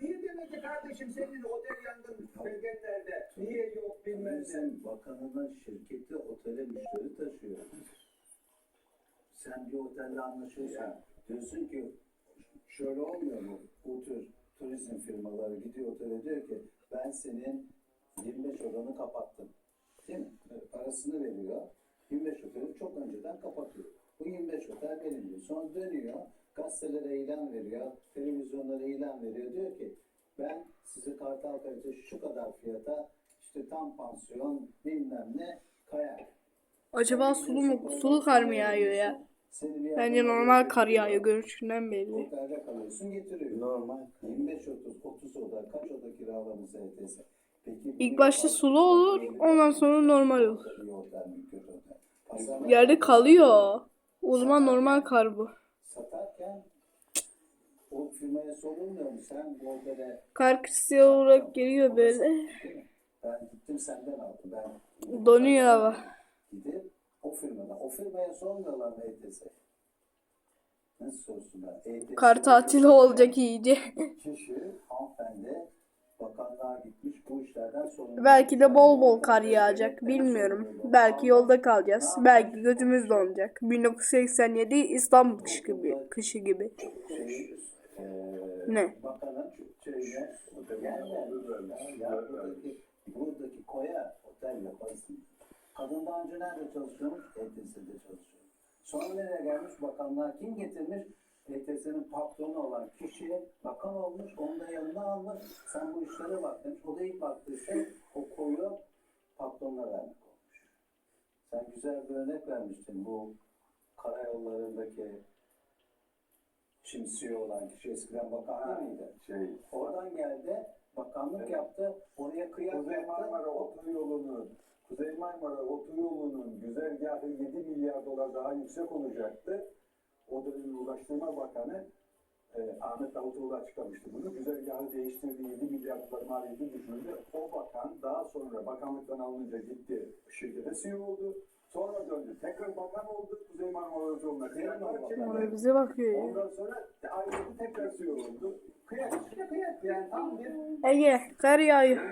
Niye demek ki kardeşim senin otel yangın bölgelerde niye yok bilmem. Sen bakanının şirketi otele müşteri taşıyor. Sen bir otelle anlaşıyorsun. Diyorsun ki şöyle olmuyor mu? Bu tür turizm firmaları gidiyor otele diyor ki ben senin 25 odanı kapattım. Değil mi? Parasını veriyor. 25 oteli çok önceden kapatıyor. Bu 25 otel benim diyor. Sonra dönüyor. Gazetelere ilan veriyor. Televizyonlara ilan veriyor. Diyor ki ben sizi Kartal Kalite şu kadar fiyata işte tam pansiyon bilmem ne kayak. Acaba sulu mu? Sulu kar mı yağıyor ya? Bence normal kar yağıyor görünüşünden belli. Otelde kalıyorsun getiriyor. Normal. 25 30 30 oda kaç oda kiralamış ETS? Peki İlk başta sulu olur, ondan sonra normal olur. Yerde kalıyor. O zaman normal kar bu. Satarken o firmaya sorulmuyor mu? Sen bu kısıya olarak geliyor böyle. Ben gittim senden aldım. Ben Donuyor hava. gidip o firmada. O firmaya sormuyorlar mı ETS? Nasıl sorsunlar? ETS Kar tatili olacak iyice. Kişi, hanımefendi, bakanlığa gitmiş bu işlerden sorumlu. Belki de bol bol kar yağacak. Bilmiyorum. Belki yolda kalacağız. Belki gözümüz donacak. 1987 İstanbul kışı gibi. Kışı gibi. Ne? Buradaki, koya otel yaparsın. Kadın daha önce nerede çalışıyormuş? ETS'de çalışıyor. Sonra nereye gelmiş? Bakanlığa kim getirmiş? ETS'nin patronu olan kişi bakan olmuş, onu da yanına almış. Sen bu işlere bak demiş. O da ilk baktığı şey o koyu patronuna vermek olmuş. Sen güzel bir örnek vermiştin bu karayollarındaki şimdi CEO olan kişi eskiden bakan değil miydi? Şey, Oradan geldi, bakanlık yaptı, oraya kıyak Kuzey yaptı. Marmara Otoyolu'nun Kuzey Marmara Otoyolu'nun güzergahı 7 milyar dolar daha yüksek olacaktı. O dönemin Ulaştırma Bakanı e, Ahmet Davutoğlu açıklamıştı bunu. Güzergahı değiştirdi, 7 milyar dolar maliyeti düşürdü. O bakan daha sonra bakanlıktan alınınca gitti, şirkete CEO oldu. Sonra döndü, tekrar bakan oldu. Kuzey Marmara çekti. bize bakıyor ya. Ondan sonra ayrıldı, tekrar CEO oldu. Kıyak, işte kıyak yani tam bir Ege kar yağıyor.